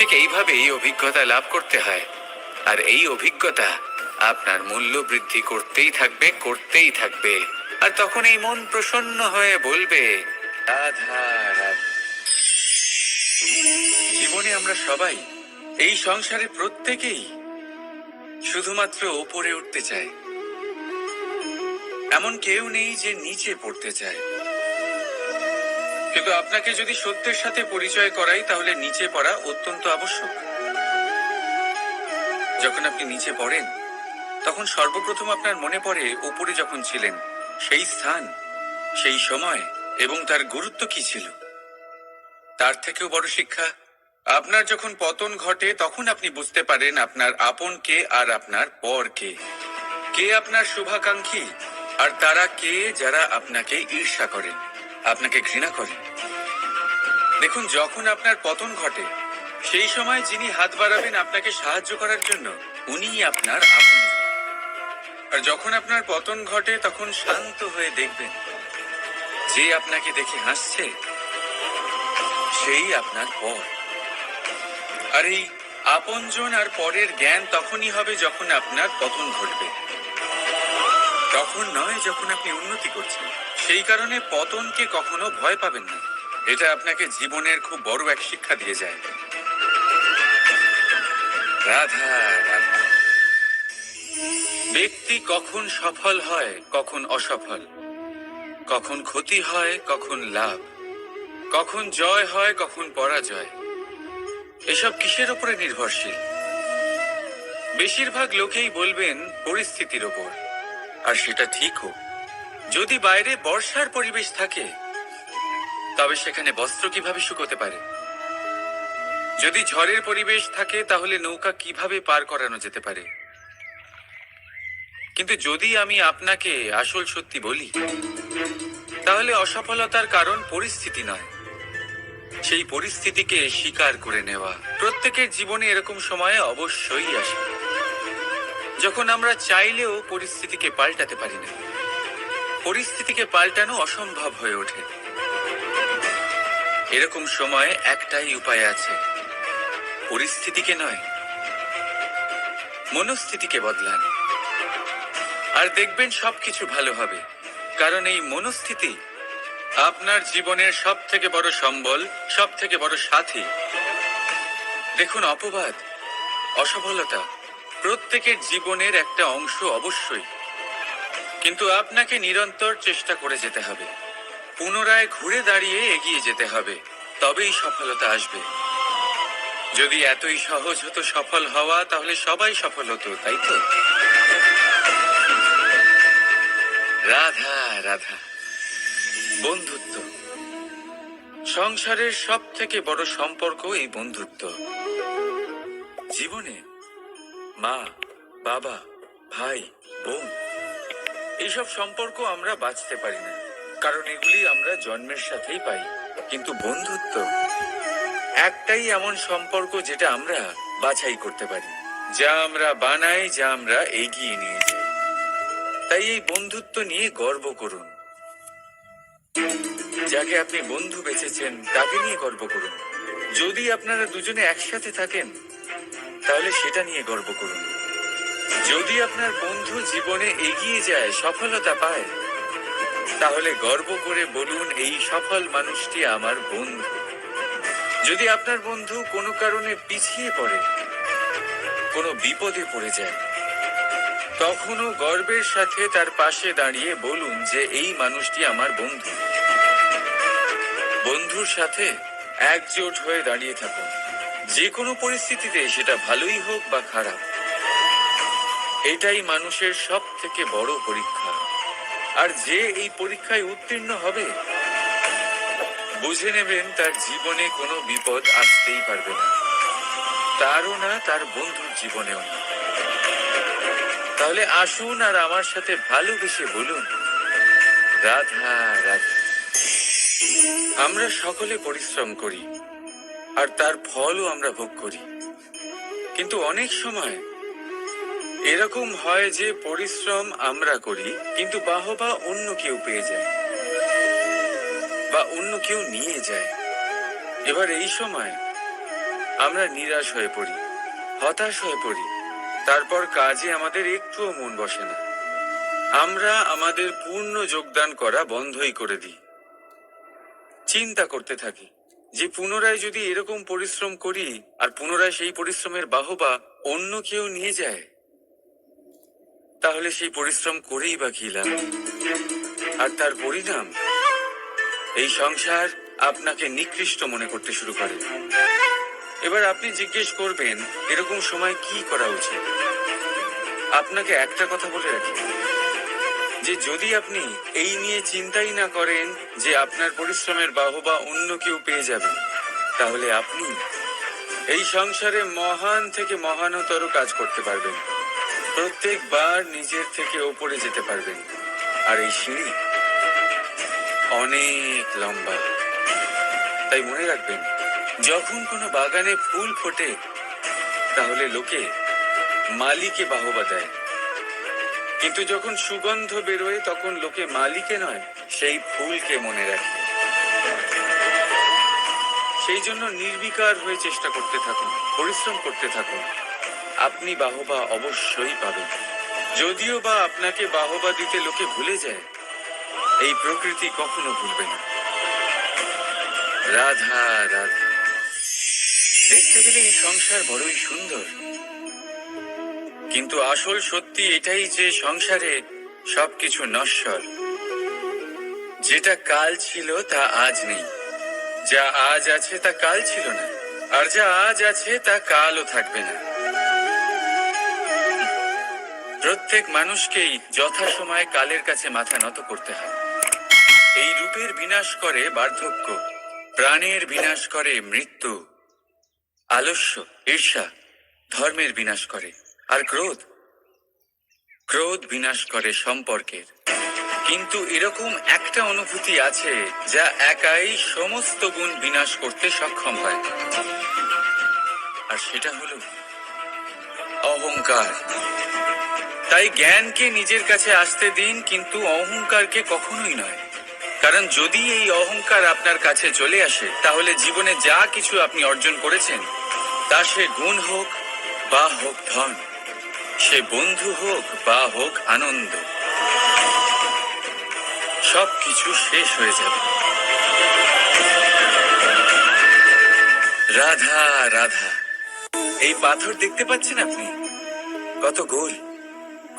ঠিক এইভাবেই অভিজ্ঞতা লাভ করতে হয়। আর এই অভিজ্ঞতা আপনার মূল্য বৃদ্ধি করতেই থাকবে করতেই থাকবে। আর তখন এই মন প্রসন্ন হয়ে বলবে জীবনে আমরা সবাই এই সংসারে প্রত্যেকেই শুধুমাত্র ওপরে উঠতে চায় এমন কেউ নেই যে নিচে পড়তে চায়। কিন্তু আপনাকে যদি সত্যের সাথে পরিচয় করাই, তাহলে নিচে পড়া অত্যন্ত আবশ্যক। যখন আপনি নিচে পড়েন, তখন সর্বপ্রথম আপনার মনে পড়ে উপরে যখন ছিলেন, সেই স্থান, সেই সময় এবং তার গুরুত্ব কি ছিল? তার থেকেও বড় শিক্ষা, আপনার যখন পতন ঘটে, তখন আপনি বুঝতে পারেন আপনার আপন কে আর আপনার পর কে। কে আপনার শুভাকাঙ্ক্ষী, আর তারা কে যারা আপনাকে ঈর্ষা করেন। আপনাকে ঘৃণা করেন দেখুন, যখন আপনার পতন ঘটে, সেই সময় যিনি হাত বাড়াবেন আপনাকে সাহায্য করার জন্য, উনিই আপনার আপন। আর যখন আপনার পতন ঘটে, তখন শান্ত হয়ে দেখবেন, যে আপনাকে দেখে হাসছে, সেই আপনার পর। আর এই আপনজন আর পরের জ্ঞান তখনই হবে যখন আপনার পতন ঘটবে। তখন নয়, যখন আপনি উন্নতি করছেন। সেই কারণে পতনকে কখনো ভয় পাবেন না। এটা আপনাকে জীবনের খুব বড় এক শিক্ষা দিয়ে যায়। রাধা ব্যক্তি কখন সফল হয়, কখন অসফল। কখন ক্ষতি হয়, কখন লাভ। কখন জয় হয়, কখন পরাজয়। এসব কিসের উপরে নির্ভরশীল? বেশিরভাগ লোকেই বলবেন, পরিস্থিতির ওপর আর সেটা ঠিকও যদি বাইরে বর্ষার পরিবেশ থাকে, তবে সেখানে বস্ত্র কীভাবে শুকোতে পারে? যদি ঝড়ের পরিবেশ থাকে, তাহলে নৌকা কীভাবে পার করানো যেতে পারে? কিন্তু যদি আমি আপনাকে আসল সত্যি বলি, তাহলে অসফলতার কারণ পরিস্থিতি নয়। সেই পরিস্থিতিকে স্বীকার করে নেওয়া। প্রত্যেকের জীবনে এরকম সময়ে অবশ্যই আসে। যখন আমরা চাইলেও পরিস্থিতিকে পাল্টাতে পারি না। পরিস্থিতিকে পাল্টানো অসম্ভব হয়ে ওঠে। এরকম সময় একটাই উপায় আছে। পরিস্থিতিকে নয়, মনস্থিতিকে বদলান। আর দেখবেন সবকিছু ভালো হবে, কারণ এই মনস্থিতি আপনার জীবনের সব থেকে বড় সম্বল সব থেকে বড় সাথী। দেখুন, অপবাদ, অসফলতা প্রত্যেকের জীবনের একটা অংশ অবশ্যই। কিন্তু আপনাকে নিরন্তর চেষ্টা করে যেতে হবে। পুনরায় ঘুরে দাঁড়িয়ে এগিয়ে যেতে হবে। তবেই সফলতা আসবে। যদি এতই সহজ হতো সফল হওয়া, তাহলে সবাই সফল হতো, তাই তো? রাধা রাধা। বন্ধুত্ব। সংসারের সব থেকে বড় সম্পর্ক এই বন্ধুত্ব। জীবনে মা, বাবা, ভাই, বোন এইসব সম্পর্ক আমরা বাঁচতে পারি না। কারণ এগুলি আমরা জন্মের সাথেই পাই। কিন্তু বন্ধুত্ব একটাই এমন সম্পর্ক যেটা আমরা বাছাই করতে পারি। যা আমরা বানাই, যা আমরা এগিয়ে নিয়ে যাই। তাই এই বন্ধুত্ব নিয়ে গর্ব করুন। যাকে আপনি বন্ধু বেঁচেছেন তাকে নিয়ে গর্ব করুন। যদি আপনারা দুজনে একসাথে থাকেন, তাহলে সেটা নিয়ে গর্ব করুন। যদি আপনার বন্ধু জীবনে এগিয়ে যায়, সফলতা পায়, তাহলে গর্ব করে বলুন, এই সফল মানুষটি আমার বন্ধু। যদি আপনার বন্ধু কোনো কারণে পিছিয়ে পড়ে, কোনো বিপদে পড়ে যায়, তখনও গর্বের সাথে তার পাশে দাঁড়িয়ে বলুন যে, এই মানুষটি আমার বন্ধু। বন্ধুর সাথে একজোট হয়ে দাঁড়িয়ে থাকুন। যে কোনো পরিস্থিতিতে সেটা ভালোই হোক বা খারাপ। এটাই মানুষের সব থেকে বড় পরীক্ষা। আর যে এই পরীক্ষায় উত্তীর্ণ হবে, বুঝে নেবেন তার জীবনে কোনো বিপদ আসতেই পারবে না। তারও না, তার বন্ধুর জীবনেও না। তাহলে আসুন আর আমার সাথে ভালোবেসে বলুন, রাধা রাধা। আমরা সকলে পরিশ্রম করি, আর তার ফলও আমরা ভোগ করি। কিন্তু অনেক সময় এরকম হয় যে পরিশ্রম আমরা করি, কিন্তু বাহবা অন্য কেউ পেয়ে যায় বা অন্য কেউ নিয়ে যায়। এবার এই সময় আমরা নিরাশ হয়ে পড়ি, হতাশ হয়ে পড়ি। তারপর কাজে আমাদের একটুও মন বসে না। আমরা আমাদের পূর্ণ যোগদান করা বন্ধই করে দিই। চিন্তা করতে থাকি যে পুনরায় যদি এরকম পরিশ্রম করি আর পুনরায় সেই পরিশ্রমের বাহবা অন্য কেউ নিয়ে যায় তাহলে সেই পরিশ্রম করেই বা কি লাভ? আর তার পরিণাম? এই সংসার আপনাকে নিকৃষ্ট মনে করতে শুরু করে। এবার আপনি জিজ্ঞেস করবেন, এরকম সময় কি করা উচিত? আপনাকে একটা কথা বলে রাখি। যে যদি আপনি এই নিয়ে চিন্তাই না করেন যে আপনার পরিশ্রমের বাহবা অন্য কেউ পেয়ে যাবে, তাহলে আপনি এই সংসারে মহান থেকে মহানতর কাজ করতে পারবেন। প্রত্যেকবার নিজের থেকে ওপরে যেতে পারবেন। আর এই সিঁড়ি অনেক লম্বা। তাই মনে রাখবেন, যখন কোনো বাগানে ফুল ফোটে, তাহলে লোকে মালিকে বাহবা দেয়। কিন্তু যখন সুগন্ধ বেরোয়, তখন লোকে মালিকে নয়, সেই ফুলকে মনে রাখে। সেই জন্য নির্বিকার হয়ে চেষ্টা করতে থাকুন, পরিশ্রম করতে থাকুন। আপনি বাহবা অবশ্যই পাবেন। যদিও বা আপনাকে বাহবা দিতে লোকে ভুলে যায়, এই প্রকৃতি কখনো ভুলবে না। রাধা রাধা। দেখতে গেলে এই সংসার বড়ই সুন্দর। কিন্তু আসল সত্যি এটাই যে সংসারে সবকিছু নশ্বর। যেটা কাল ছিল, তা আজ নেই। যা আজ আছে, তা কাল ছিল না। আর যা আজ আছে, তা কালও থাকবে না। প্রত্যেক মানুষকেই যথাসময়ে কালের কাছে মাথা নত করতে হয়। এই রূপের বিনাশ করে বার্ধক্য, প্রাণের বিনাশ করে মৃত্যু, আলস্য, ঈর্ষা, ধর্মের বিনাশ করে, আর ক্রোধ ক্রোধ বিনাশ করে সম্পর্কের। কিন্তু এরকম একটা অনুভূতি আছে যা একাই সমস্ত গুণ বিনাশ করতে সক্ষম হয়। আর সেটা হলো অহংকার। তাই জ্ঞানকে নিজের কাছে আসতে দিন, কিন্তু অহংকারকে কখনোই নয়। কারণ যদি এই অহংকার আপনার কাছে চলে আসে, তাহলে জীবনে যা কিছু আপনি অর্জন করেছেন, তা সে গুণ হোক বা হোক ধন, সে বন্ধু হোক বা হোক আনন্দ সব কিছু শেষ হয়ে যাবে। রাধা রাধা, এই পাথর দেখতে পাচ্ছেন আপনি? কত গোল।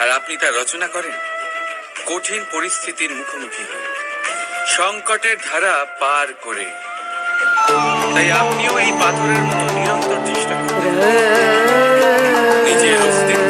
আর আপনি তা রচনা করেন? কঠিন পরিস্থিতির মুখোমুখি হয়ে। সংকটের ধারা পার করে। তাই আপনিও এই পাথরের মতো নিরন্তর চেষ্টা করুন। নিজের অস্তিত্ব